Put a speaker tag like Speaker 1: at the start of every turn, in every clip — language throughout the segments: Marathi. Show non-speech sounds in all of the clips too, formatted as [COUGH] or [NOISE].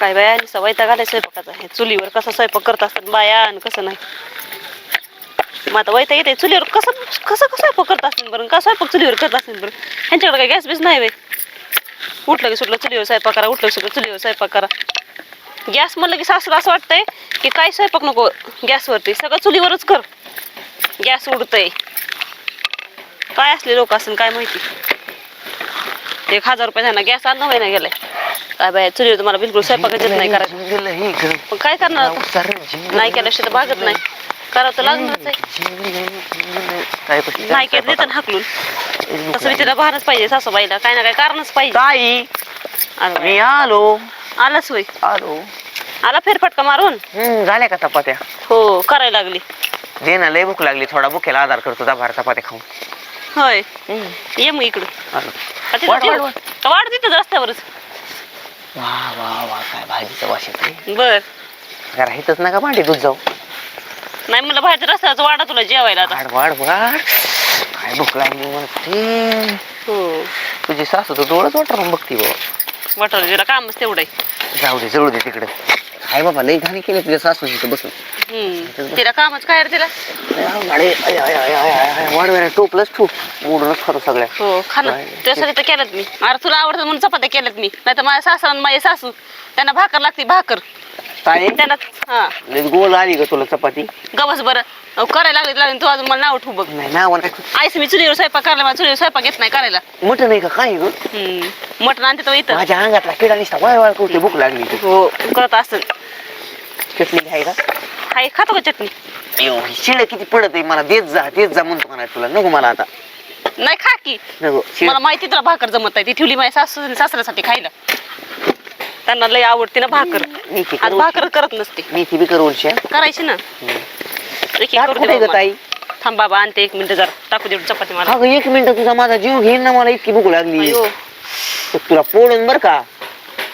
Speaker 1: काय बाया नुसता वैताग आलाय स्वयंपाकाचा हे चुलीवर कसा स्वयंपाक करत असतात बाया आणि कसं नाही. मग आता वैताग येते चुलीवर कसं कसं कसं स्वयंपाक करत असतील बरं? का स्वयंपाक चुलीवर करत असतील बरं? ह्यांच्याकडे काय गॅस बीस नाही बाई. उठलं की सुटलं चुलीवर स्वयंपाक करा उठलं की सुटलं चुलीवर स्वयंपाक करा. गॅस म्हणलं की सासूला असं वाटतंय की काय स्वयंपाक नको गॅसवरती सगळं चुलीवरच कर. गॅस उडतंय. काय असले लोक असेल काय माहिती. एक हजार रुपये त्यांना गॅस आणणं महिना गेलाय. काय बाय चुलीवर तुम्हाला बिलकुल स्वयंपाकच येत नाही करायचं पण काय करणार आता? नाही केल्याशिवाय तर भागत नाही. करावं तर लागणारच आहे. नाही केलं देतं ना हाकलून. तसं मी तिला पाहिजे सासूबाईला. काय ना काय कारणच पाहिजे.
Speaker 2: ताई मी आलो.
Speaker 1: आलाच होय?
Speaker 2: आलो.
Speaker 1: आला फेरफटका मारून?
Speaker 2: हम्म झाल्या का चपात्या
Speaker 1: हो करायला लागली.
Speaker 2: दे ना लय भूक लागली. थोडा भुकेला आधार करतो दहा चपात्या खाऊन.
Speaker 1: होय. ये मग इकडं. का तिथं
Speaker 2: वाढ,
Speaker 1: ठेवू?
Speaker 2: वाढ,
Speaker 1: का वाढ तिथं रस्त्यावरच.
Speaker 2: वा वा वा काय भाजीचं वास येते
Speaker 1: बर.
Speaker 2: इथंच नका भांडी दूध जाऊ.
Speaker 1: नाही म्हणलं बाहेरच्या रस्त्यावरच वाडा तुला जेवायला आता.
Speaker 2: वाढ वाढ वाढ काय भूक लागली म्हणते.
Speaker 1: हो.
Speaker 2: तुझी सासू तर डोळच वाटरून बघती बाबा.
Speaker 1: वाटलं तिला कामच तेवढं आहे.
Speaker 2: जाऊ दे जळू दे तिकडे. काय बाबा लई घाणी केली तुझ्या सासूची तर बसून.
Speaker 1: हम्म. तिला कामच काय रे तिला?
Speaker 2: टोपलंच ठू मोडूनच खातो सगळ्या.
Speaker 1: हो खा ना.
Speaker 2: काय?
Speaker 1: तुझ्यासाठी तर केल्यात मी. अरे तुला आवडतं म्हणून चपात्या केल्यात मी. नाही तर माझ्या सासरा आणि माझी सासू त्यांना भाकर लागते भाकर.
Speaker 2: ताई
Speaker 1: त्यांना हा.
Speaker 2: लई गोल आली का तुला चपाती.
Speaker 1: गवस बरं. अहो, करायला लागले लागले तू अजून मला नाव ठेवू बघ.
Speaker 2: नाही नाव नाही
Speaker 1: आईस मी चुलीवर स्वयंपाक करायला मला चुलीवर स्वयंपाक येत नाही करायला.
Speaker 2: मटन नाही का? काय ग?
Speaker 1: हम्म. मटण आणते तो इथं.
Speaker 2: माझ्या अंगातला किडा निसता वाय वाय करते भूक लागली
Speaker 1: हो करत असेल.
Speaker 2: चटणी का?
Speaker 1: हाय खातो का चटणी?
Speaker 2: अयो शिळ किती पडत आहे. मला देत जा देत जा म्हणतो म्हणा तुला. नको मला आता.
Speaker 1: नाही खा की.
Speaker 2: नको शिळ
Speaker 1: मला माहिती तुला भाकर जमत नाही. ती ठेवली माझ्या सासू सासऱ्यासाठी खायला. त्यांना लय आवडते ना भाकर.
Speaker 2: मेथी
Speaker 1: आज
Speaker 2: करू
Speaker 1: भाकर करत नसते.
Speaker 2: मेथी बी करू उलशी, हा?
Speaker 1: करायची ना. एक एक
Speaker 2: ताट
Speaker 1: करू दे
Speaker 2: कुठे ग
Speaker 1: बाबा
Speaker 2: ताई?
Speaker 1: मला. थांब बाबा आणते एक मिनिट जरा. टाकू दे चपाती मला.
Speaker 2: अगं एक मिनिट तुझा माझा जीव घेईन ना मला. इतकी भूक लागली.
Speaker 1: अयो.
Speaker 2: तुला पोळून बर का?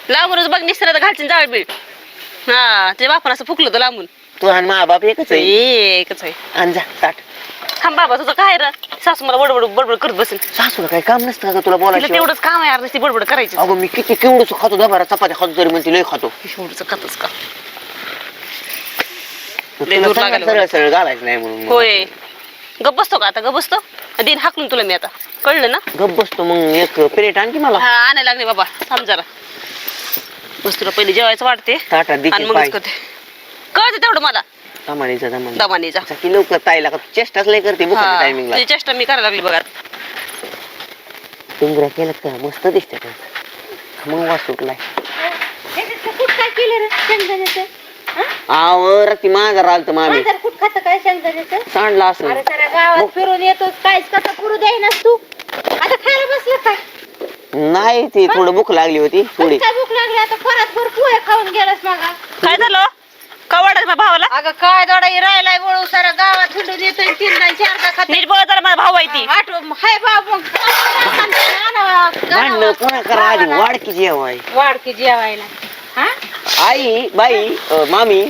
Speaker 1: लांबूनच बघ निसरा तर घालशील जाळ बीळ. हा ते बापानं असं फुकलं होतं लांबून.
Speaker 2: तू आणि मा बाप एकच आहे.
Speaker 1: एकच आहे.
Speaker 2: आण जा ताट
Speaker 1: थांब बाबा तुझं काय रा? सासू मला बडबड बडबड करत बसेल.
Speaker 2: सासूला काही काम नसतं का तुला
Speaker 1: तिला
Speaker 2: बोलायचं
Speaker 1: तेवढंच काम आहे अर्धी बडबड करायची
Speaker 2: अगं मी किती केवढंच खातो दहा बारा चपात्या खातो तरी म्हणते लय खातो.
Speaker 1: एवढंच खातच का?
Speaker 2: तुला
Speaker 1: लय दूर
Speaker 2: सांगा
Speaker 1: लागायला
Speaker 2: सरळ सरळ घालायचं नाही म्हणून
Speaker 1: होय. गप बसतो का आता? गप बसतो? दिन हाकलून तुला मी आता. कळलं ना?
Speaker 2: गप बसतो मग एक प्लेट आणखी मला.
Speaker 1: हा आणायला लागले बाबा. थांब जरा. बस तुला पहिले जेवायचं वाटते
Speaker 2: ताटात
Speaker 1: आणि
Speaker 2: देखील
Speaker 1: मगच
Speaker 2: पाय.
Speaker 1: करते. कळते तेवढं मला.
Speaker 2: दमानीचा दमान
Speaker 1: दमाने जा.
Speaker 2: की लवकर ताईला का चेष्टाच लय करते बुखाच्या
Speaker 1: हा
Speaker 2: टायमिंगला
Speaker 1: तुझी चेष्टा मी करायला लागली बघा
Speaker 2: टुंगऱ्या केलं का? मस्त दिसते ते मग वास सुटलाय.
Speaker 3: कुठ काय केलं रे? शेंगदाण्याचं?
Speaker 2: आवर ती माझा रालत मामी.
Speaker 3: माझं कुठ खात काय शेंगदाण्याचं?
Speaker 2: सांडला असं
Speaker 3: अरे साऱ्या गावात फिरून येतोस. काहीच कसा पुरू द्यायनास तू. आता खायला बसलं काय
Speaker 2: नाही ती थोडं भूक लागली होती थोडी.
Speaker 3: काय भूक लागली आता परत भर पोहे खाऊन गेलास मागा.
Speaker 1: काय झालं? का माझ्या भावाला?
Speaker 3: अगं काय दोडा राहिलाय वळू सारा. गावात फिरून येतोय तीनदा चारदा खात
Speaker 1: नीट बोल जरा माझा भाऊ आहे ती.
Speaker 3: आठव हाय बाब. मग
Speaker 2: भांडण कोणा करा आधी वाडकी जेवाय
Speaker 3: जेवायला. हा?
Speaker 2: आई बाई अ, मामी.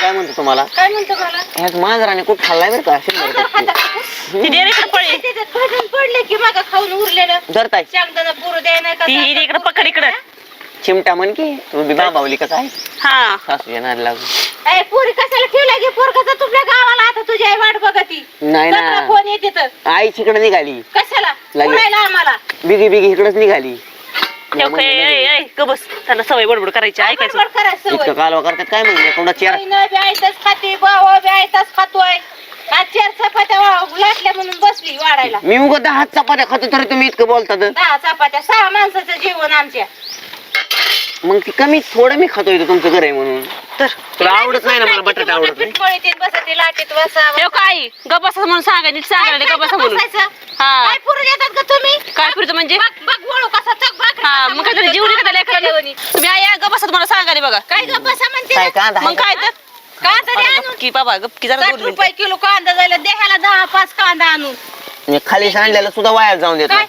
Speaker 2: काय म्हणतो तुम्हाला?
Speaker 3: काय म्हणतो मला
Speaker 2: मांजराने खूप खाल्लाय बरं का? शंभर
Speaker 3: जर
Speaker 2: टक्के.
Speaker 3: खाता [LAUGHS] का?
Speaker 1: ती दे इकडे पळी.
Speaker 3: त्याच्यात भजन पडले की मग खाऊन उरलेलं.
Speaker 2: धरताय.
Speaker 3: शेंगदाणा पुरू द्यायला का
Speaker 1: ती पकड इकडे?
Speaker 2: चिमटा म्हण की तू बी बाबावली का काय
Speaker 1: हा.
Speaker 2: सासूच्या नाद लागू
Speaker 3: ए पुरी कशाला ठेवला गे? पोरगाचा तुझ्या गावाला आता तुझी आई वाट बघती.
Speaker 2: नाही ना.
Speaker 3: फोन येते तर?
Speaker 2: आई तिकडे निघाली.
Speaker 3: कशाला?
Speaker 2: लगे.
Speaker 3: पुरायला आम्हाला.
Speaker 2: बिगी बिगी इकडेच निघाली.
Speaker 1: ठेव काय? ऐ, ऐ, ग बस. त्यांना सवय बडबड करायची ऐकायचं.
Speaker 3: बडबड करायचं
Speaker 2: इतकं
Speaker 3: सवय.
Speaker 2: कालवा करतात काय म्हणले कोणा चेअर
Speaker 3: बहिणं बी आयतच खाते भाव बी आयतच खातोय. आज चार चपात्या वा- लाटल्या म्हणून बसली वाढायला.
Speaker 2: मी उगत दहा चपात्या खातो तरी तुम्ही इतकं बोलतात.
Speaker 3: दहा चपात्या सहा माणसाचं जेवण आमच्या.
Speaker 2: मग ती कमी थोडं मी खातो इथं तुमचं घर आहे म्हणून.
Speaker 1: तर.
Speaker 2: तुला आवडत नाही ना मला बटाटा आवडत नाही?
Speaker 3: पिठपळीत बसते लाटीत बसा
Speaker 1: ठेव काय? ग बसा म्हणून सांगा नीट सांगा ग बसा म्हणून. हा.
Speaker 3: काय पुरू देतात का तुम्ही?
Speaker 1: काय फिरतो म्हणजे?
Speaker 3: बघ बघ वळू कसा चक भाकरी
Speaker 1: हा
Speaker 3: कसा
Speaker 1: मग काय तरी जीवनी लेकराला. तुम्ही आई ग बसा तुम्हाला सांगा बघा.
Speaker 3: काय ग बसा म्हणते?
Speaker 2: कांदा
Speaker 1: मग काय तर?
Speaker 3: कांदा द्या आणून.
Speaker 1: गपकी बाबा गपकी जरा
Speaker 3: साठ
Speaker 1: दोन मिनिटं
Speaker 3: रुपये किलो कांदा जायला देहाला दहा पाच कांदा आणून.
Speaker 2: मी खाली सांडलेलं सुद्धा वाया जाऊन देतो.
Speaker 3: काय?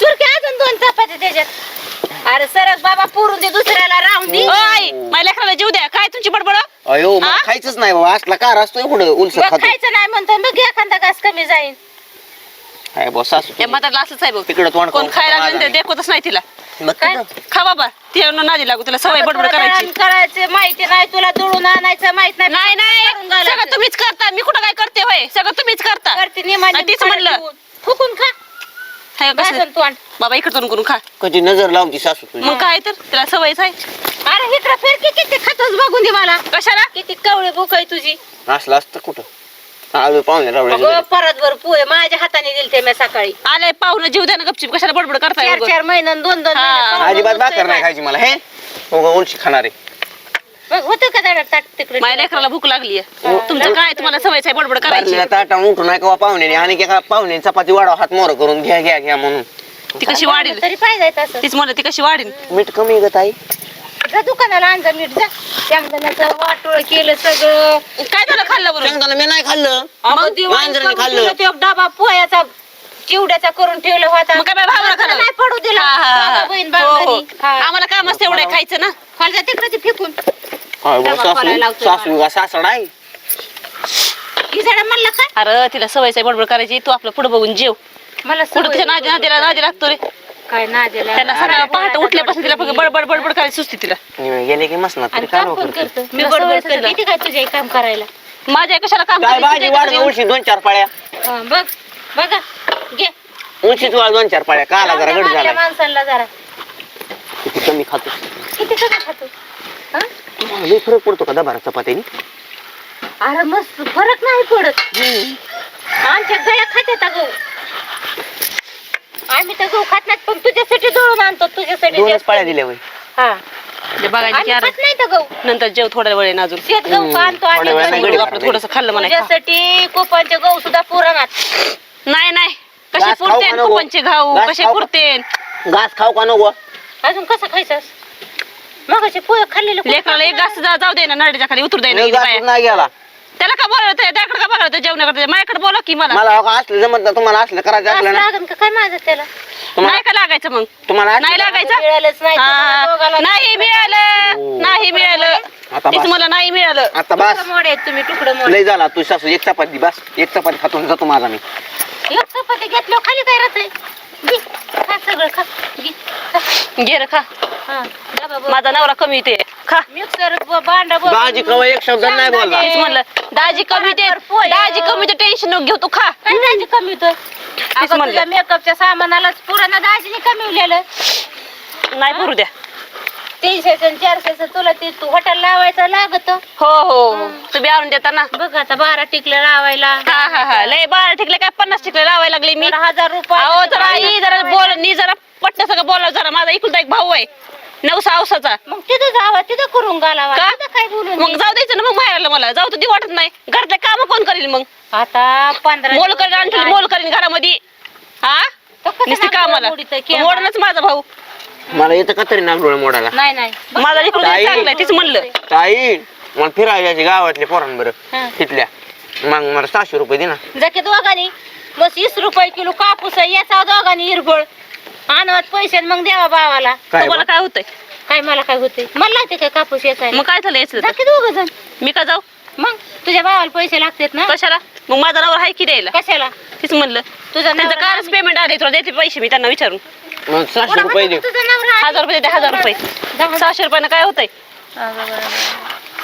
Speaker 3: चुरके अजून दोन चपात्या त्याच्यात. अरे सरस बाबा पुरून दे दुसऱ्याला राहून दे.
Speaker 1: ओ, आई माझ्या लेकराला जीव द्या. काय तुमची बडबड?
Speaker 2: अयो
Speaker 1: हा?
Speaker 2: खायचंच नाही बाबा. असला कार असतो एवढं उलस
Speaker 3: बघ
Speaker 2: खातो.
Speaker 3: खायचं नाही म्हणतो मग एखादा घास कमी जाईल
Speaker 2: हाय बॉस सासू
Speaker 1: त्या म्हातारला असंच आहे बघ.
Speaker 2: तिकडं तोंड
Speaker 1: कोण खायला
Speaker 2: खावा
Speaker 1: लागलं ते
Speaker 2: लागली.
Speaker 1: देखवतच नाही तिला.
Speaker 2: मग
Speaker 3: काय?
Speaker 1: खा बाबा. ती नादी लागू तुला सवय बडबड करायची.
Speaker 3: करायचं माहिती नाही तुला दळून आणायचं माहीत नाही
Speaker 1: नाही नाही.
Speaker 3: करून घालायचं.
Speaker 1: सगळं तुम्हीच करता. मी कुठं काय करते होय? सगळं तुम्हीच करता.
Speaker 3: करते निमानी
Speaker 1: आणि तीच म्हणलं.
Speaker 3: फुकून खा.
Speaker 1: हाय कसं? बाबा इकडं करून खा.
Speaker 2: कधी नजर लावती सासू तुझी.
Speaker 1: मग काय तर तिला सवयच आहे
Speaker 3: अरे इकडं फिरकी किती खातोस बघून दे मला.
Speaker 1: कशाला?
Speaker 3: किती कवळे बुक आहे तुझी.
Speaker 2: असलं असतं कुठं? आलो पाहुणे
Speaker 3: अगं
Speaker 2: रावळे
Speaker 3: परत वर पोहे माझ्या हाताने दिलते मी सकाळी.
Speaker 1: आले पाहुणं जीव द्या ना गपचिप कशाला बडबड करताय
Speaker 3: चार
Speaker 1: उगाच?
Speaker 3: चार महिन्यात दोन दोन
Speaker 1: हा.
Speaker 3: महिने
Speaker 2: अजिबात भाकर नाही. खायची मला हे? उगा उलशी खाणारे.
Speaker 3: बघ, होतं का दादा ताट तिकडे?
Speaker 1: माझ्या लेकराला भूक लागली
Speaker 3: हो.
Speaker 1: तुमचं काय तुम्हाला सवयच आहे बडबड करायची.
Speaker 2: बारलेला ताटा उठू नाही का पाहुणे आणि एका पाहुणे चपाती वाढवा हात मोर करून घ्या घ्या घ्या म्हणून.
Speaker 1: ती कशी वाढील?
Speaker 3: तरी पाहिजे तसं.
Speaker 1: तीच म्हणलं ती कशी वाढील?
Speaker 2: मीठ कमी ग ताई.
Speaker 3: जा दुकानाला आणजा मीठ जा. शेंगदाण्याचं वाटोळ केलं सगळं.
Speaker 1: काय झालं खाल्लं बरोबर
Speaker 2: शेंगदाणा मी नाही खाल्लं.
Speaker 3: अगं दिवाळी
Speaker 2: मांजराने
Speaker 3: करून
Speaker 2: खाल्लं.
Speaker 3: दिलं ते एक डबा पोह्याचा चिवड्याचा करून ठेवला होता.
Speaker 1: मग काय बाई भावाला
Speaker 3: माणसाला
Speaker 1: खाल्लं?
Speaker 3: नाही पडू दिला.
Speaker 1: हा, हा, हा.
Speaker 3: बाबा, बहीण
Speaker 1: हो, हो.
Speaker 3: हा.
Speaker 1: आम्हाला काम असतं एवढं खायचं ना.
Speaker 3: खालच्या तिकडे ते फेकून? डबा
Speaker 2: सासू
Speaker 3: खोलायला लावतोय
Speaker 2: सासू का सासड आहे
Speaker 3: झाडा म्हणलं काय
Speaker 1: अरे तिला सवयच आहे बडबड करायची. तू आपलं पुढे बघून जेव.
Speaker 3: मला
Speaker 1: कुठं तिच्या नादी नादीला नादी लागतो रे?
Speaker 3: काय ना दिला
Speaker 1: त्यांना सकाळ पहाटे उठल्यापासून तिला फक्त बडबड बडबड करायची सुस्ती तिला.
Speaker 2: गेले की मसनात
Speaker 3: आणि
Speaker 2: काय
Speaker 3: काम पण
Speaker 2: करतो
Speaker 3: करतो?
Speaker 1: मी बडबड.
Speaker 3: किती काय तुझे काम करायला.
Speaker 1: माझ्या कशाला काम
Speaker 2: काय? भाजी वाढ. उलशी दोन चार पाळ्या?
Speaker 3: हा, बघ बघा घे.
Speaker 2: उलशीच वाढ दोन चार पाळ्या. काला जरा गड
Speaker 3: मागल्या
Speaker 2: झाला
Speaker 3: माणसाला जरा.
Speaker 2: किती कमी खातो
Speaker 3: किती कमी खातो हा?
Speaker 2: तुम्हाला लई फरक पडतो का दबारा चपात्यानी?
Speaker 3: अरे मस्त फरक नाही पडत. आमच्या गळ्या खात्यात गहू आम्ही तर गहू खात नाही पण तुझ्यासाठी दळून आणतो तुझ्यासाठी
Speaker 2: दोनच
Speaker 3: जास्त.
Speaker 2: पाळ्या दिल्या
Speaker 3: हा.
Speaker 1: ते बघायची की
Speaker 3: आम्ही
Speaker 1: अरे
Speaker 3: खात नाही तर गहू.
Speaker 1: नंतर जेव थोड्या वेळ अजून.
Speaker 3: शेत गहू
Speaker 2: हम्म,
Speaker 3: आणतो आणि
Speaker 2: थोड्या वेळानं
Speaker 3: गहू.
Speaker 2: गडी
Speaker 1: आपलं थोडस खाल्लं म्हणा.
Speaker 3: तुझ्यासाठी कोपांचे गहू सुद्धा पुराणात.
Speaker 1: नाही नाही. कसे
Speaker 2: घास खाऊ
Speaker 1: पुरते
Speaker 2: का नको?
Speaker 1: कुपनचे घाऊ
Speaker 2: घास
Speaker 1: कसे
Speaker 2: खाऊ का?
Speaker 1: पुरते
Speaker 2: घास खाऊ का नको?
Speaker 3: अजून कसं खायचं मग असे पोहे खाल्लेले कोण
Speaker 1: लेकराला एक घास जा- जाऊ दे ना नडीच्या खाली उतरू दे ना इथे.
Speaker 2: नाही गेला.
Speaker 1: त्याला का बोलवत त्याकडे का बघायला जेवणाकडे? माझ्याकडे बोला की मला.
Speaker 2: मला हो असलं जमत नाही तुम्हाला असलं करायचं
Speaker 3: घास
Speaker 2: असलं ना
Speaker 3: लागन का? काय माझं त्याला?
Speaker 2: तुम्हाला
Speaker 1: नाही का लागायचं मग?
Speaker 2: तुम्हाला असलं-
Speaker 1: नाही लागायचं?
Speaker 3: मिळालंच नाही तुम्हाला
Speaker 1: हा,
Speaker 3: दोघाला.
Speaker 1: नाही मिळालं.
Speaker 2: हो.
Speaker 1: नाही मिळालं.
Speaker 2: आता
Speaker 1: तीच
Speaker 2: बस.
Speaker 1: मला नाही मिळालं.
Speaker 2: आता बस.
Speaker 3: तुकडं मोड आहेत तुम्ही तुकडं मोड.
Speaker 2: लय झाला. तू सासू एक चपाती बस. एक चपाती खातून जातो माझा मी.
Speaker 3: एक चपाती घेतलं खाली काय राहतंय? घे, खा सगळं खा घे, खा. हा.
Speaker 1: माझा नवरा कमी ते खा
Speaker 3: मिक्सर ब- भांडं.
Speaker 2: दाजी कवा एक शब्द नाही बोलला.
Speaker 1: तीच म्हणलं दाजी कमी ते. दाजी कमी ते टेन्शन नको घेऊ तू खा
Speaker 3: काय दाजी कमी होतं अगं
Speaker 1: म्हणलं.
Speaker 3: मेकअपच्या सामानालाच पुराणा दाजीने कमीवलेलं
Speaker 1: नाही पुरू द्या
Speaker 3: तीनशेचं आणि चारशेचं तुला ते तू हॉटेल लावायचं लागत.
Speaker 1: हो हो. तुम्ही आणून देता ना.
Speaker 3: बघ आता बारा टिकलं लावायला.
Speaker 1: हा हा हा. लय बारा ठिकले काय पन्नास ठिकले लावायला लागले मी?
Speaker 3: जरा हजार रुपये
Speaker 1: अहो जरा आई जरा बोल नी जरा पट्ट सगळं बोलाव जरा. माझा इकडचा एक भाऊ आहे. नवसा औसाचा.
Speaker 3: मग तिथं जावा तिथं करून घालावा
Speaker 1: का?
Speaker 3: तिथं काय बोलून
Speaker 1: मग जाऊ द्यायचं ना मग बाहेरला मला. जाऊ तर ती वाटत नाही. घरातले काम कोण करेल मग?
Speaker 3: आता पंधरा
Speaker 1: मोल करेल आणखी मोल करेल घरामध्ये. हा? नुसती कामाला.
Speaker 3: मोडीतं केव्हा?
Speaker 1: मोडणच माझा भाऊ.
Speaker 2: मला येतं का तरी नागडोळे मोडायला?
Speaker 3: नाही नाही.
Speaker 1: माझा
Speaker 2: ताई.
Speaker 1: तीच म्हणलं.
Speaker 2: ताई मला फिरायला जायचे गावातले पोरांबर
Speaker 3: हा.
Speaker 2: तिथल्या मग मला सहाशे रुपये दे ना.
Speaker 3: जाके दोघांनी. बस वीस रुपये किलो कापूस आहे याचा दोघांनी हिरबळ आणवत पैसे आणि मग द्यावा भावाला.
Speaker 2: काय
Speaker 1: तुम्हाला
Speaker 2: बा?
Speaker 1: काय होतंय?
Speaker 3: काय मला काय होते मला लागते काय कापूस याचा?
Speaker 1: मग काय झालं तर?
Speaker 3: जाके दोघ जण
Speaker 1: मी का जाऊ?
Speaker 3: मग तुझ्या भावाला पैसे लागतात ना?
Speaker 1: कशाला? मग माझा नवरा आहे की द्यायला?
Speaker 3: कशाला?
Speaker 1: तीच म्हणलं.
Speaker 3: तुझा
Speaker 1: त्यांचं
Speaker 3: नवरा
Speaker 1: कालच पेमेंट आले तुला देते पैसे मी त्यांना विचारून.
Speaker 2: मग सहाशे रुपये दे
Speaker 3: तुझा नवरा आहे.
Speaker 1: हजार रुपये देते हजार रुपये. सहाशे रुपयानं काय होतंय.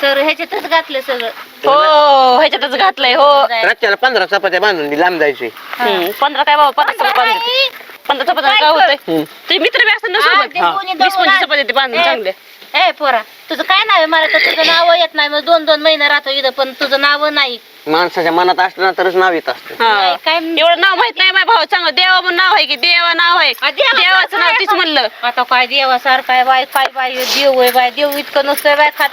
Speaker 3: सर ह्याच्यातच घातलं सगळं.
Speaker 1: हो ह्याच्यातच घातलंय हो.
Speaker 2: रस्त्याला पंधरा चपात्या बांधून दे लांब जायचे
Speaker 1: हम्म, पंधरा काय बाबा पंधरा देते. पंधरा चपात्या काय होतंय. तुझे मित्र बी असतात ना सोबत. वीस पंचवीस चपात्या ते बांधून चांगले
Speaker 3: ए पोरा तुझं काय नाव आहे? मला तर तुझं नाव येत नाही. मग दोन दोन महिने राहतो इथं पण तुझं नाव नाही.
Speaker 2: माणसाच्या मनात असलं ना तरच नाव येत असतं.
Speaker 1: हा.
Speaker 3: काय
Speaker 1: एवढं नाव माहीत नाही माझ्या भाऊ चांगलं देवा म्हणून नाव आहे की देवा नाव आहे?
Speaker 3: आ, देवा
Speaker 1: देवाचं नाव तीच. म्हणलं.
Speaker 3: आता काय देवासारखं आहे? बाय काय बाय देव आहे बाय देव इतकं नसतंय बाय खात.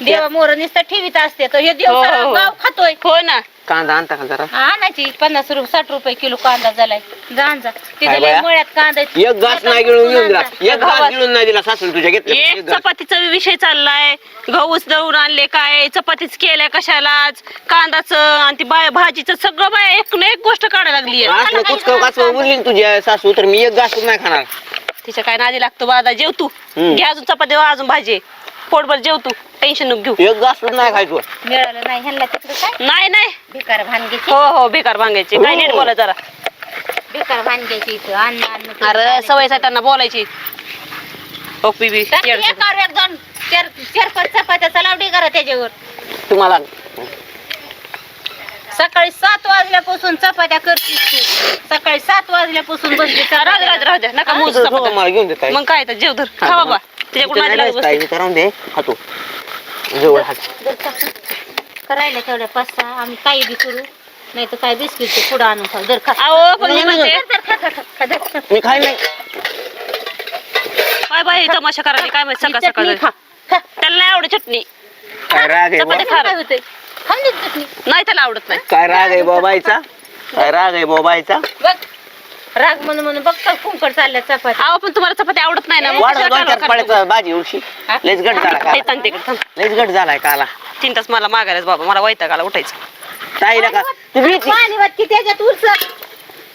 Speaker 3: देवा मोर नुसतं ठेवीत असते. तर हे देव
Speaker 1: हो, हो,
Speaker 3: सारं
Speaker 1: हो.
Speaker 3: गाव खातोय.
Speaker 1: हो ना.
Speaker 2: कांदा आणता का जरा?
Speaker 3: आणायची. पन्नास रुपये साठ रुपये किलो कांदा झालाय. जा आण जा. तिथं
Speaker 2: काय
Speaker 3: लय
Speaker 2: बाया?
Speaker 3: मळ्यात कांदा आहे.
Speaker 2: एक घास नाही गिळून घेऊन दिला. एक घास
Speaker 1: गावात.
Speaker 2: गिळून नाही दिला सासून तुझ्या घेतलं
Speaker 1: एक
Speaker 2: एक घास.
Speaker 1: चपातीचा विषय चाललाय. गहूच दळून आणले काय? चपातीच केल्या कशालाच कांदाचं आणि ती बाय भाजीचं सगळं बाय एक ना एक गोष्ट काढायला लागली
Speaker 2: असलं कुचकव काचकव बोलली ना तुझ्या सासू तर मी एक घास नाही खाणार.
Speaker 1: तिच्या काय नादी लागतो बादा जेव तू.
Speaker 2: हम्म.
Speaker 1: घे अजून चपाती अजून भाजी. पोटभर जेव तू. टेन्शन नको घेऊ.
Speaker 2: एक घास नाही खायचो.
Speaker 3: मिळालं नाही. ह्यांना तिकडे काय?
Speaker 1: नाही नाही.
Speaker 3: भिकार भानगीची.
Speaker 1: हो हो बेकार भांगायचे काय नीट बोला जरा.
Speaker 3: बेकार भानग्याची इथं. अन्न अन्न
Speaker 1: अरे सवय त्यांना बोलायची. ओ पी
Speaker 3: तर एकावर एक दोन. चार चार पाच चपात्याचा लावडी करा त्याच्यावर.
Speaker 2: तुम्हाला
Speaker 3: सकाळी सात वाजल्यापासून चपात्या करतीस तू. सकाळी सात वाजल्यापासून बसली
Speaker 1: राहू दे राहू दे राहू दे. नका मोज
Speaker 2: मला घेऊन देत
Speaker 1: मग काय तर जेव धर. खा बाबा त्याच्याकडून माझ्या लागत बसते.
Speaker 2: मी करून दे. खातो जवळ हात.
Speaker 3: करायला तेवढ्या पाच सहा आम्ही काही बी करू. नाही तर काय बिस्किटचे पुढं आणून खाऊ. दर खा.
Speaker 1: अहो पण मी म्हणते.
Speaker 3: धर, खा, खा, खा, खा, धर, खा.
Speaker 2: मी खाय नाही.
Speaker 1: काय बाई तमाशा करायला काय माहिती? सकाळ सकाळ
Speaker 3: खा.
Speaker 1: त्याला नाही आवडत चटणी.
Speaker 2: काय राग आहे बा
Speaker 1: चपाती खा
Speaker 3: काय होतंय? खाऊन दे चटणी.
Speaker 1: नाही त्याला आवडत नाही.
Speaker 2: काय राग आहे बाबायचा काय राग आहे बाबायचा
Speaker 3: बघ. राग म्हणून म्हणून बघ का कुंकड चालल्या चपात्या
Speaker 1: अहो पण तुम्हाला चपाती आवडत नाही ना मग
Speaker 2: वाढ दोन चार भाजी उडशी.
Speaker 3: हा?
Speaker 2: लयच गट झाला
Speaker 1: हे
Speaker 2: काला.
Speaker 1: थांब तिकडे थांब.
Speaker 2: लयच गट झालाय काला.
Speaker 1: तीन तास मला मागायलाच बाबा मला वैतागाला उठायचं.
Speaker 2: ताईला का
Speaker 3: पाणी वाट- पाणी वाट की त्याच्यात उरच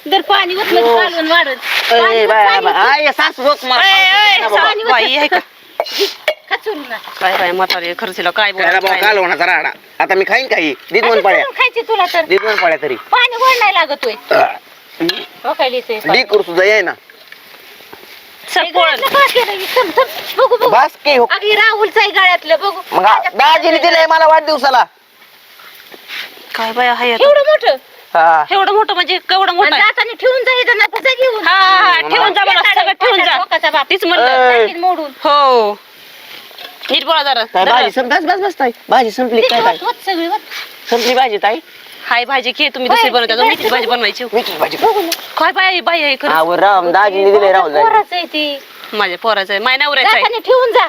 Speaker 3: दर पाणी ओतलं की
Speaker 2: हो.
Speaker 3: कालवण वाढत पाणी
Speaker 2: आय सासू रोक मार
Speaker 1: ए, ए,
Speaker 2: बाबा.
Speaker 1: सा- बाई आहे का
Speaker 3: ना.
Speaker 1: काय बाय म्हातारे खर्चीला काय
Speaker 2: त्याला बाबा काल. होण्याचा राडा. आता मी खाईन काही. दीद
Speaker 3: असं
Speaker 2: मन पाड्या
Speaker 3: खायची तुला तर.
Speaker 2: दीद मन पाड्या तरी.
Speaker 3: पाणी गोड नाही लागत होय. हो काय लिहितोय
Speaker 2: डी करू सुद्धा येई ना.
Speaker 3: बघू बघू.
Speaker 2: बस की हो.
Speaker 3: अगदी राहुलचं आहे गळ्यातलं बघू.
Speaker 2: मग आ- दाजीने दिलंय मला वाढदिवसाला.
Speaker 1: काय बाय आहे आता?
Speaker 3: एवढं मोठं?
Speaker 2: हा.
Speaker 1: एवढं मोठं म्हणजे केवढं मोठं
Speaker 3: आणि
Speaker 1: आहे
Speaker 3: जाताना ठेवून जा इथं घेऊन.
Speaker 1: हा हा, हा ठेवून जा मला सगळं ठेवून जा.
Speaker 3: डोकाचा बाप.
Speaker 1: तीच म्हणलं.
Speaker 2: ए.
Speaker 3: टाकीन मोडून.
Speaker 1: हो. नीट बोला जरा.
Speaker 2: काय
Speaker 1: जरा.
Speaker 2: भाजी संप बस बस बस ताई. भाजी संपली काय ताई?
Speaker 3: सगळी.
Speaker 2: संपली भाजी ताई?
Speaker 1: हाय भाजी की तुम्ही दुसरी बनवता. मेथीची भाजी बनवायची.
Speaker 2: मीठी भाजी
Speaker 3: बघू ना.
Speaker 1: काय बाय बाई आहे खरं
Speaker 2: राम दाजीने दिलंय राहुल दाजी.
Speaker 3: पोराचं आहे ते.
Speaker 1: माझ्या पोराचं आहे. माझ्या नवऱ्याचं आहे.
Speaker 3: जाताना ठेवून जा.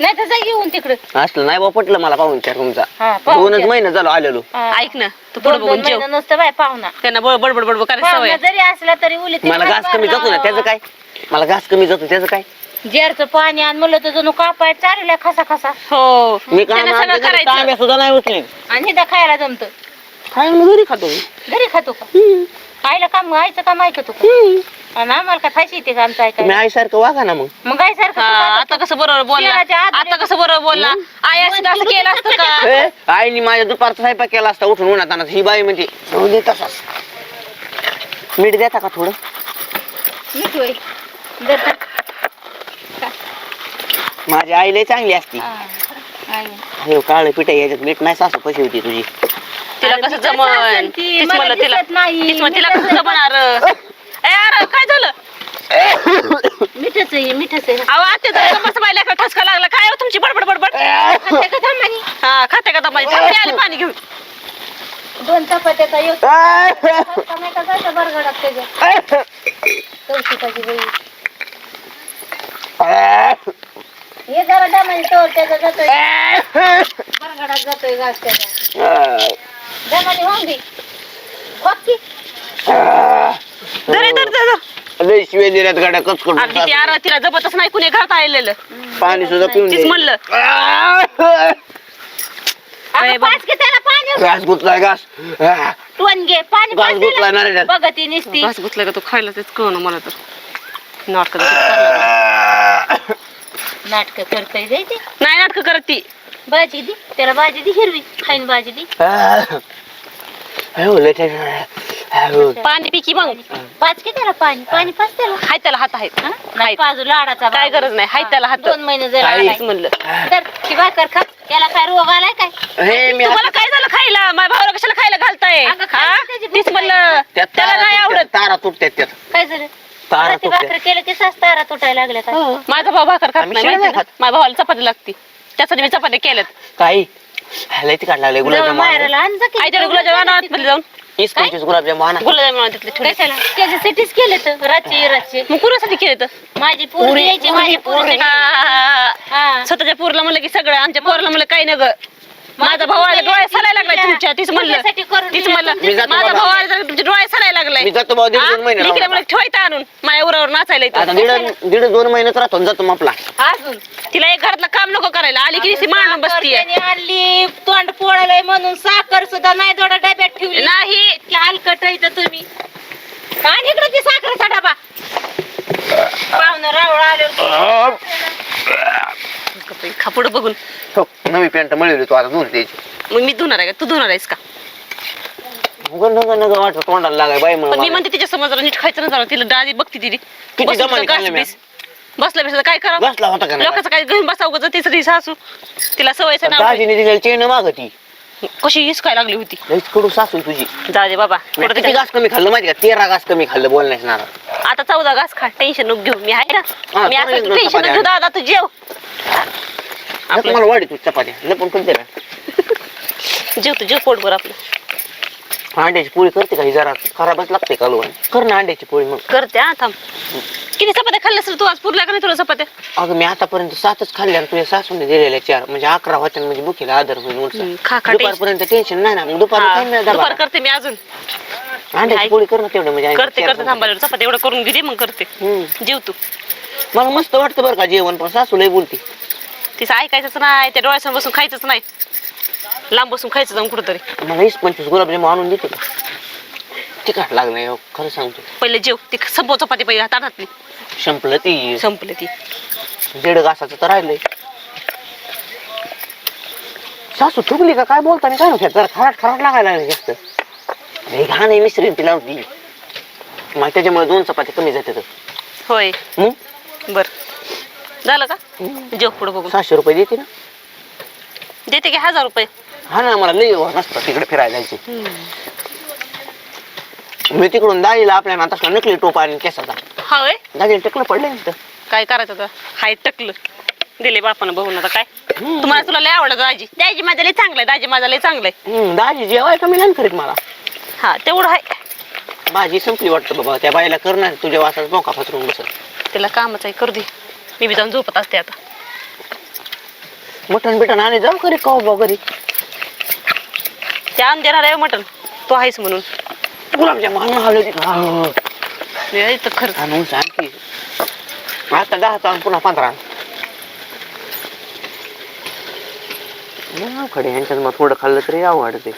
Speaker 3: नाही तर जा घेऊन तिकडं.
Speaker 2: असलं नाही बा पटलं मला पाहून चार तुमचा.
Speaker 3: हा, पाहून
Speaker 2: दोनच
Speaker 3: चार.
Speaker 2: महिने झालो आलेलो.
Speaker 3: हा.
Speaker 1: ऐक ना तू पुढे बघून जेव
Speaker 3: नसतं बाय पाहुणा.
Speaker 1: त्यांना बड बडबड बडबड करायची सवय
Speaker 3: पाहुणा
Speaker 1: आहे.
Speaker 3: जरी असला तरी उली
Speaker 2: मला घास कमी जातो ना त्याचं काय? मला घास कमी जातो त्याचं काय?
Speaker 3: जेरचं पाणी आणि म्हणलं तर जणू कापाय चालल्या खसा खसा
Speaker 1: हो.
Speaker 2: मी
Speaker 1: त्यांना सगळं करायचं.
Speaker 2: तांब्या सुद्धा नाही उचली
Speaker 3: आणि हिदा खायला जमत.
Speaker 2: काय म्हणून घरी खातो.
Speaker 3: घरी खातो का? आईला काम आईचं काम ऐकतो का? आणि आम्हाला काय फायशी येते का आमचं
Speaker 2: तुम्ही
Speaker 3: ऐकायला
Speaker 2: आईसारखं वागा ना मग.
Speaker 3: मग काय सारखं
Speaker 1: हा,
Speaker 3: तू काय
Speaker 1: आता कसं बरोबर बोलला?
Speaker 3: आत
Speaker 1: आता कसं बरोबर बोलला? आई असं असं केलं असतं का? [LAUGHS]
Speaker 2: ए, आईने माझ्या दुपारचा स्वयंपाक केला असता उठून उन्हात आणत. ही बाई म्हणजे जाऊ दे तसाच. मीठ देता का थोडं?
Speaker 3: मीठ होय. खा.
Speaker 2: माझी आई लय चांगली असती.
Speaker 3: हा. आई.
Speaker 2: हे काळ पिठा याच्यात मीठ नाही सासू कशी होती तुझी?
Speaker 1: तिला कसं जमन? तीच
Speaker 3: मला
Speaker 1: म्हणलं तिला
Speaker 3: दिसत नाही.
Speaker 1: तीच म्हणलं तिला कसं जमणार ए अरे काय झालं?
Speaker 3: मिठच आहे मिठच आहे.
Speaker 1: अहो आता जर मस्त बायला का ठसका लागला. काय हो तुमची बडबड बडबड?
Speaker 3: खाते का थांबानी?
Speaker 1: हा खाते का दमाई थांबते आली पाणी घेऊन.
Speaker 3: दोन चपात्याचा एक नाही का जायचा बरगडात त्याच्या. कौशिकाची बाई. हे जरा दमानी तोर त्याचा जातोय. बरगडात जातोय घास त्याचा.
Speaker 1: धर धर धर.
Speaker 2: लय दिल्यात गाड्या
Speaker 1: अगदी ती आरा तिला जबतच नाही कुणी घरात आलेलं.
Speaker 2: पाणी सुद्धा पिऊन
Speaker 1: तीच म्हणलं.
Speaker 3: अगं, पाच त्याला पाणी.
Speaker 2: घास गुतलाय घास.
Speaker 3: टोन घे पाणी
Speaker 2: घास
Speaker 3: पाच. बघ ती निसती.
Speaker 1: घास गुतलं का तो खायला तेच कळणं मला तर. नाटक
Speaker 3: नाटक करतोय जायचे
Speaker 1: नाही नाटक करत ती.
Speaker 3: भाजी दी त्याला भाजी दी हिरवी खाईन भाजी दी
Speaker 2: हो. हो.
Speaker 1: पाणी पिकी मग
Speaker 3: पाच की त्याला पाणी पाणी पाच त्याला
Speaker 1: हाय त्याला हात आहेत
Speaker 3: हा? नाही पाजू लाडाचा
Speaker 1: काय. गरज नाही. हाय
Speaker 3: हा.
Speaker 1: त्याला हात.
Speaker 3: दोन महिने जर. आलाय.
Speaker 1: म्हणलं
Speaker 3: तर ती भाकर खा त्याला काय रोग आलाय काय
Speaker 2: हे मी
Speaker 1: तुम्हाला काय झालं खायला माझ्या भावाला कशाला खायला घालताय
Speaker 3: अगं, खायला
Speaker 1: हा?
Speaker 3: त्याची भूक
Speaker 1: तीच म्हणलं त्याला
Speaker 2: तारा
Speaker 1: नाही
Speaker 2: तुटत्यात,
Speaker 1: आवडत
Speaker 2: तारा तुटत्यात त्यात
Speaker 3: काय झालं
Speaker 2: तारा
Speaker 3: मला ती भाकर केलं की सास तारा तुटायला लागल्या काय
Speaker 1: माझा भाऊ भाकर खात
Speaker 2: आम्ही
Speaker 1: नाही
Speaker 2: शिळं
Speaker 1: माहिती
Speaker 2: नाही
Speaker 1: ना? माझ्या भावाला चपाती लागते त्यासाठी मी चपाती केल्यात.
Speaker 2: काही लय तिखट लागले गुलाबजाम
Speaker 3: माहेराला आण जा की.
Speaker 1: आईच्या गुलाबजाम आणा जाऊन.
Speaker 2: वीस पंचवीस गुलाबजाम आणा.
Speaker 1: गुलाबजाम आणा तिथले छोटे
Speaker 3: कशाला? त्याच्यासाठीच केलं तर रातचे रातचे.
Speaker 1: मग कुणासाठी केले तर
Speaker 3: माझी यायची माझी हा.
Speaker 1: स्वतःच्या पोरला म्हणलं की सगळं आमच्या पोरला म्हणलं काही नग. माझा भाऊ आला डोळे सरायला लागलाय तुमच्या. तीच म्हणलं.
Speaker 3: करून
Speaker 1: तीच
Speaker 3: दिलं,
Speaker 1: म्हणलं.
Speaker 2: जातो
Speaker 1: माझा
Speaker 2: बाबा.
Speaker 1: भाऊ आला तर तुमचे डोळे सरायला लागलाय.
Speaker 2: मी जातो भाऊ दीड दोन महिने
Speaker 1: इकडे मला ठेवायचं आणून. माझ्या उरावर नाचायला
Speaker 2: आता
Speaker 1: इथं
Speaker 2: दीड दीड दोन महिन्यात राहतो आणि जातो मग आपला.
Speaker 3: अजून.
Speaker 1: तिला एक घरातलं काम नको करायला. आली की ती मांडून
Speaker 3: साखर
Speaker 1: बसतीये.
Speaker 3: त्याने आणली तोंड पोळलंय म्हणून साखर सुद्धा नाही थोडा डब्यात ठेवली.
Speaker 1: नाही.
Speaker 3: हलकट आहे इथं तुम्ही. आणि इकडे ती साखरेचा डबा. पाहुणं रावळ आले
Speaker 1: खापुड बघून.
Speaker 2: हो, नवी पॅन्ट मिळवली तू आता दूर द्यायची
Speaker 1: मग मी धुणार आहे का? तू धुणार आहेस का?
Speaker 2: उगा नग नग वाटत तोंडाला लागाय बाई
Speaker 1: पण मी म्हणते तिच्या समोर जरा नीट खायचं ना जरा तिला डाळी बघते तिने
Speaker 2: किती दमाने खाल्लं मी?
Speaker 1: बसल्या बसल्या काय करा
Speaker 2: बसला होता का नाही?
Speaker 1: लोकांचं काय घेऊन बसा उगाच? तिसरी सासू. तिला सवयचं नाव
Speaker 2: दाजीने दिलेली चेन
Speaker 1: कशी हिसकाय लागली होती.
Speaker 2: लईच कडू सासू तुझी.
Speaker 1: जाऊ दे बाबा.
Speaker 2: मी
Speaker 1: कुठं
Speaker 2: किती
Speaker 1: तिच्या-
Speaker 2: घास कमी खाल्लं माहिती का? तेरा घास कमी खाल्लं बोलण्यास ना
Speaker 1: आता चौदा घास खा टेन्शन नको घेऊ. मी आहे ना.
Speaker 2: हा,
Speaker 1: मी असं
Speaker 2: दोन
Speaker 1: टेन्शन
Speaker 2: चपात्या.
Speaker 1: घेऊ. दादा तू जेव. आपलं.
Speaker 2: मला वाढी तू चपात्या. लपून पण ना. [LAUGHS]
Speaker 1: जेव तू जेव पोटभर आपलं.
Speaker 2: अंड्याची पोळी करते का ही जरा? खराबच लागते कालवण कर ना अंड्याची पोळी मग.
Speaker 1: करते हा थांब. किती चपात्या खाल्ल्यास रे तू आज? पुरल्या का नाही तुला चपात्या?
Speaker 2: अगं मी आतापर्यंत सातच खाल्ल्या आणि तुझ्या सासूने दिलेल्या चार. म्हणजे अकरा होत्या म्हणजे बुकीला आदर होईल उलट.
Speaker 1: हम्म, खा, खा,
Speaker 2: दुपारपर्यंत टेन्शन नाही ना. मग दुपारी
Speaker 1: हा, दुपार करते मी अजून.
Speaker 2: अंड्याची
Speaker 1: ऐक.
Speaker 2: पोळी कर ना तेवढं म्हणजे
Speaker 1: करते
Speaker 2: चार
Speaker 1: करते थांबायला चपात्या एवढं करून मग करते.
Speaker 2: हम्म.
Speaker 1: जेव तू.
Speaker 2: मला मस्त वाटतं बरं का जेवण पण सासू लय बोलते.
Speaker 1: तिचं ऐकायचंच नाही त्या डोळ्यासमोर बसून खायचंच नाही. लांब बसून खायचं जाऊन कुठंतरी.
Speaker 2: मला वीस पंचवीस गुलाबजाम आणून देते का? तिखट लागलं हो, खरं सांगतो.
Speaker 1: पहिले जेव ती संपव चपाती पहिले ताटातली
Speaker 2: संपलं ती.
Speaker 1: संपली ती.
Speaker 2: दीड घासाचं तर राहिलंय. सासू थुकली का? काय बोलताना? काय जरा खराट खराट लागायला लागले जास्त. घाण आहे मिसरी ती लावती मग त्याच्यामुळे दोन चपाती कमी जातात
Speaker 1: होय.
Speaker 2: हम्म?
Speaker 1: बर. झालं का? जेव पुढं बघून.
Speaker 2: सहाशे रुपये देते ना.
Speaker 1: देते की हजार रुपये?
Speaker 2: हा ना मला लई नसतं तिकडे फिरायला जायचे. मी तिकडून दाजीला आपल्या ना तसला नकली टोपा आणि केसाचा.
Speaker 1: हा होय?
Speaker 2: दाजीला टेकलं पडले ना
Speaker 1: काय करायचं आता? हाय टकलं. दिले बापानं बघून आता काय? तुम्हाला तुला लय आवडत दाजी. दाजी माझा लय चांगलंय दाजी माझा लय चांगलंय.
Speaker 2: दाजी जेवाय कमी नाही करीत मला.
Speaker 1: हा तेवढं आहे.
Speaker 2: भाजी संपली वाटतं बाबा त्या बाईला करणार तुझ्या वासात मोका फसरून बसत
Speaker 1: तिला कामच आहे करू दे. मी बी जाऊन झोपत असते आता.
Speaker 2: मटण बिटन आणि जाऊ करी कवा बा घरी?
Speaker 1: ते आण देणार आहे मटण. तो आहेस म्हणून.
Speaker 2: गुलाबजाम आणून आलो तिथं.
Speaker 1: हे इथं खर्च
Speaker 2: आणून सांगते आता दहा आणि पुन्हा पंधरा. खडे ह्यांच्यात मग थोडं खाल्लं तरी आवडते